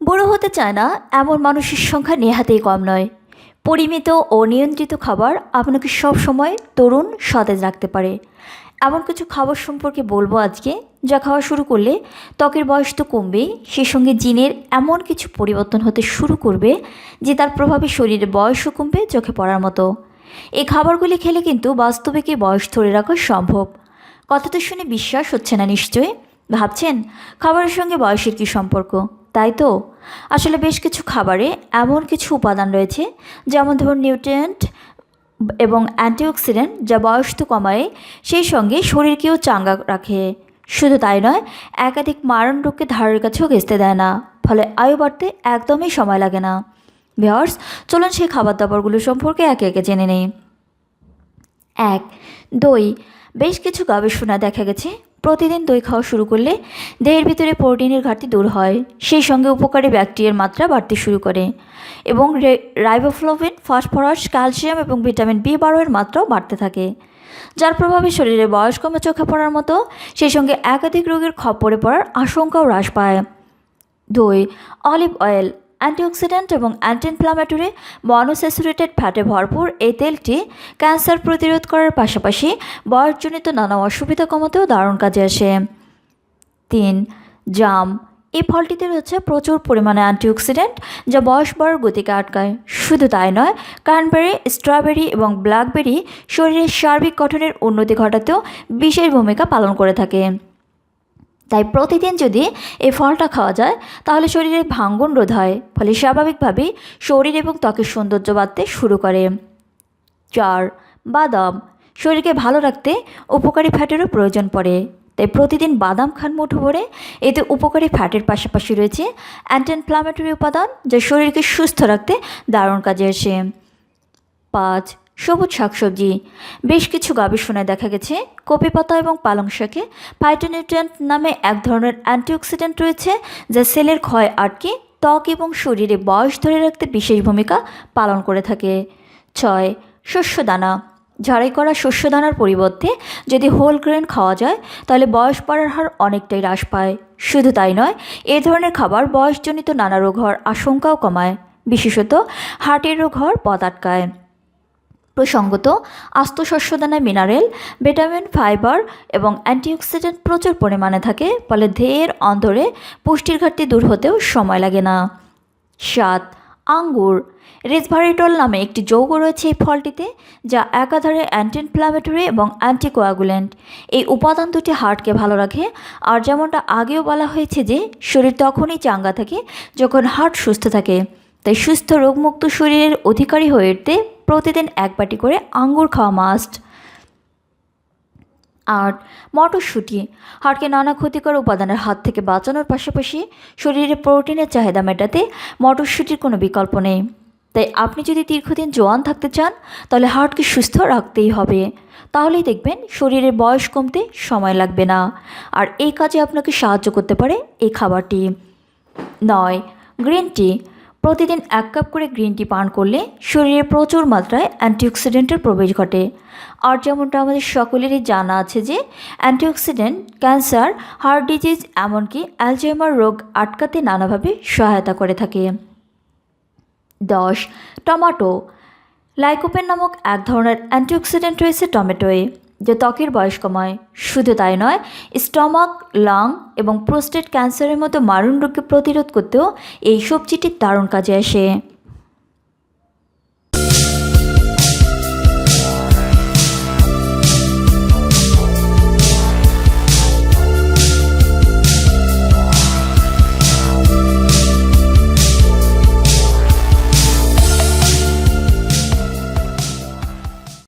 বুড়ো হতে চায় না, এমন মানুষের সংখ্যা নেহাতেই কম নয়। পরিমিত ও নিয়ন্ত্রিত খাবার আপনাকে সব সময় তরুণ সতেজ রাখতে পারে। এমন কিছু খাবার সম্পর্কে বলব আজকে, যা খাওয়া শুরু করলে ত্বকের বয়স তো কমবেই, সেই সঙ্গে জিনের এমন কিছু পরিবর্তন হতে শুরু করবে, যে তার প্রভাবে শরীরে বয়সও কমবে চোখে পড়ার মতো। এই খাবারগুলি খেলে কিন্তু বাস্তবে কি বয়স ধরে রাখা সম্ভব? কথাটা শুনে বিশ্বাস হচ্ছে না নিশ্চয়ই? ভাবছেন? খাবারের সঙ্গে বয়সের কী সম্পর্ক? তাই তো? আসলে বেশ কিছু খাবারে এমন কিছু উপাদান রয়েছে, যেমন ধরুন নিউট্রিয়েন্ট এবং অ্যান্টিঅক্সিডেন্ট, যা বয়স তো কমায়, সেই সঙ্গে শরীরকেও চাঙ্গা রাখে। শুধু তাই নয়, একাধিক মারণ রোগকে ধারের কাছেও ঘেঁচতে দেয় না, ফলে আয়ু বাড়তে একদমই সময় লাগে না। ভিওর্স চলুন সেই খাবার দাবারগুলো সম্পর্কে একে একে জেনে নেই। এক, দই। বেশ কিছু গবেষণা দেখা গেছে প্রতিদিন দই খাওয়া শুরু করলে দেহের ভিতরে প্রোটিনের ঘাটতি দূর হয়। সেই সঙ্গে উপকারী ব্যাকটেরিয়ার মাত্রা বাড়তে শুরু করে এবং রাইবোফ্লোভিন, ফসফরাস, ক্যালসিয়াম এবং ভিটামিন বি বারোয়ের মাত্রাও বাড়তে থাকে, যার প্রভাবে শরীরে বয়স কমে চোখে পড়ার মতো সেই সঙ্গে একাধিক রোগের খপ্পরে পড়ার আশঙ্কাও হ্রাস পায়। দই, অলিভ অয়েল অ্যান্টিঅক্সিডেন্ট এবং অ্যান্টি ইনফ্লামেটরি মনোস্যাচুরেটেড ফ্যাটে ভরপুর এই তেলটি ক্যান্সার প্রতিরোধ করার পাশাপাশি বয়সজনিত নানা অসুবিধা কমাতেও দারুণ কাজে আসে। তিন, জাম। এই ফলটিতে রয়েছে প্রচুর পরিমাণে অ্যান্টিঅক্সিডেন্ট যা বয়স বাড়ার গতিকে আটকায়। শুধু তাই নয় ক্যানবেরি স্ট্রবেরি এবং ব্ল্যাকবেরি শরীরের সার্বিক গঠনের উন্নতি ঘটাতেও বিশেষ ভূমিকা পালন করে থাকে। তাই প্রতিদিন যদি এই ফলটা খাওয়া যায়, তাহলে শরীরে ভাঙ্গন রোধ হয়, ফলে স্বাভাবিকভাবেই শরীর এবং ত্বকের সৌন্দর্য বাড়তে শুরু করে। চার, বাদাম। শরীরকে ভালো রাখতে উপকারী ফ্যাটেরও প্রয়োজন পড়ে। তাই প্রতিদিন বাদাম খান মুঠো ভরে, এতে উপকারী ফ্যাটের পাশাপাশি রয়েছে অ্যান্টি ইনফ্লামেটরি উপাদান, যা শরীরকে সুস্থ রাখতে দারুণ কাজে আসে। পাঁচ সবুজ শাকসবজি। বেশ কিছু গবেষণায় দেখা গেছে, কপি পাতা এবং পালং শাকে ফাইটোনিউট্রিয়েন্ট নামে এক ধরনের অ্যান্টিঅক্সিডেন্ট রয়েছে, যা সেলের ক্ষয় আটকে, ত্বক এবং শরীরে বয়স ধরে রাখতে বিশেষ ভূমিকা পালন করে থাকে। ছয়, শস্যদানা। ঝাড়াই করা শস্যদানার পরিবর্তে যদি হোল গ্রেন খাওয়া যায়, তাহলে বয়স বাড়ার হার অনেকটাই হ্রাস পায়। শুধু তাই নয়, এ ধরনের খাবার বয়সজনিত নানা রোগ হওয়ার আশঙ্কাও কমায়। বিশেষত হার্টের রোগ হওয়ার পথ আটকায়। প্রসঙ্গত আস্ত শস্যদানায় মিনারেল, ভিটামিন, ফাইবার এবং অ্যান্টিঅক্সিডেন্ট প্রচুর পরিমাণে থাকে, ফলে ধেয়ের অন্তরে পুষ্টির ঘাটতি দূর হতেও সময় লাগে না। সাত, আঙ্গুর। রেসভারিটল নামে একটি যৌগ রয়েছে এই ফলটিতে, যা একাধারে অ্যান্টি ইনফ্লামেটরি এবং অ্যান্টিকোয়াগুলেন্ট এই উপাদান দুটি হার্টকে ভালো রাখে, আর যেমনটা আগেও বলা হয়েছে যে, শরীর তখনই চাঙ্গা থাকে যখন হার্ট সুস্থ থাকে। তাই সুস্থ রোগমুক্ত শরীরের অধিকারী হয়ে উঠতে প্রতিদিন এক বাটি করে আঙ্গুর খাওয়া মাস্ট আর মটরশুঁটি, হাড়কে নানা ক্ষতিকর উপাদানের হাত থেকে বাঁচানোর পাশাপাশি শরীরে প্রোটিনের চাহিদা মেটাতে মটরশুঁটির কোনো বিকল্প নেই। তাই আপনি যদি দীর্ঘদিন জোয়ান থাকতে চান, তাহলে হার্টকে সুস্থ রাখতেই হবে। তাহলেই দেখবেন শরীরের বয়স কমতে সময় লাগবে না। আর এই কাজে আপনাকে সাহায্য করতে পারে এই খাবারটি। নয়, গ্রিন টি প্রতিদিন এক কাপ করে গ্রিন টি পান করলে শরীরে প্রচুর মাত্রায় অ্যান্টিঅক্সিডেন্টের প্রবেশ ঘটে। আর যেমনটা আমাদের সকলেরই জানা আছে যে, অ্যান্টিঅক্সিডেন্ট, ক্যান্সার, হার্ট ডিজিজ, এমনকি অ্যালজাইমার রোগ আটকাতে নানাভাবে সহায়তা করে থাকে। দশ, টমাটো। লাইকোপেন নামক এক ধরনের অ্যান্টিঅক্সিডেন্ট রয়েছে টমেটোয়ে। যা ত্বকের বয়স কমায়। শুধু তাই নয়, স্টমাক, লাং এবং প্রোস্টেট ক্যান্সারের মতো মারণ রোগকে প্রতিরোধ করতেও এই সবজিটি দারুণ কাজে আসে।